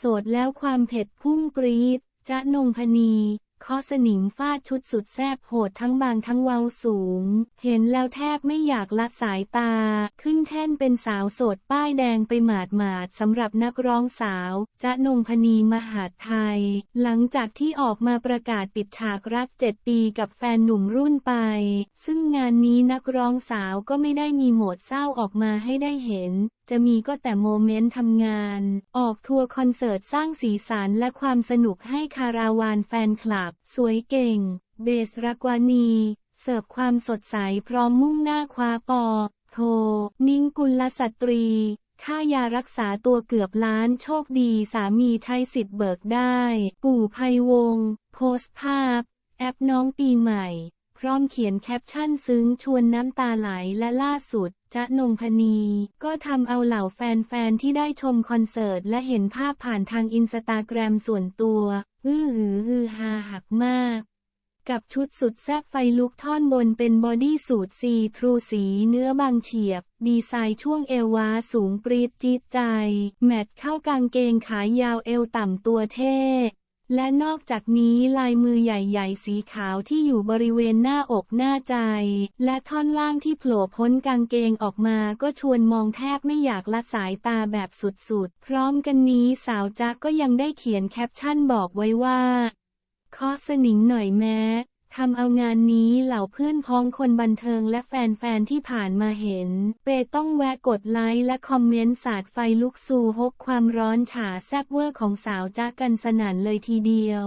โสดแล้วความเผ็ดพุ่งปรี๊ดจะนงพนีคอสนิมฟาดชุดสุดแซบโหดทั้งบางทั้งเวาสูง เห็นแล้วแทบไม่อยากละสายตา ขึ้นแท่นเป็นสาวโสดป้ายแดงไปหมาดหมาดๆสำหรับนักร้องสาวจะนงพนีมหาไทย หลังจากที่ออกมาประกาศปิดฉากรัก 7 ปีกับแฟนหนุ่มรุ่นไป ซึ่งงานนี้นักร้องสาวก็ไม่ได้มีโหมดเศร้าออกมาให้ได้เห็น จะมีก็แต่โมเมนต์ทำงาน ออกทัวร์คอนเสิร์ตสร้างสีสันและความสนุกให้คาราวานแฟนคลับ สวยเก่ง เบสรักวานี เสิร์ฟความสดใสพร้อมมุ่งหน้าคว้าปอ โท นิ่งกุลสตรี ค่ายารักษาตัวเกือบล้านโชคดีสามีใช้สิทธิ์เบิกได้ ปู่ภัยวง โพสต์ภาพ แอปน้องปีใหม่ พร้อมเขียนแคปชั่นซึ้งชวนน้ำตาไหลและล่าสุดจ๊ะนงพนี ก็ทำเอาเหล่าแฟนๆ ที่ได้ชมคอนเสิร์ตและเห็นภาพผ่านทางอินสตาแกรมส่วนตัวอื้อหือฮือฮาหักมาก กับชุดสุดแซ่บไฟลุกท่อนบนเป็นบอดี้สูทซีทรูสีเนื้อบางเฉียบ ดีไซน์ช่วงเอววาสูงปรีดจี๊ดใจ แมทเข้ากางเกงขายาวเอวต่ำตัวเท่ และนอกจากนี้ลายมือใหญ่ ๆ สีขาวที่อยู่บริเวณหน้าอกหน้าใจ และท่อนล่างที่โผล่พ้นกางเกงออกมาก็ชวนมองแทบไม่อยากละสายตาแบบสุดๆ พร้อมกันนี้สาวจ๊ะก็ยังได้เขียนแคปชั่นบอกไว้ว่า ขอสนิงหน่อยแม้ ทำเอางานนี้เหล่าเพื่อนพ้องคนบันเทิงและแฟนๆที่ผ่านมาเห็น เปต้องแวะกดไลค์และคอมเมนต์สาดไฟลุกสู่ฮกความร้อนฉาแซบเวอร์ของสาวจ๊ะกันสนั่นเลยทีเดียว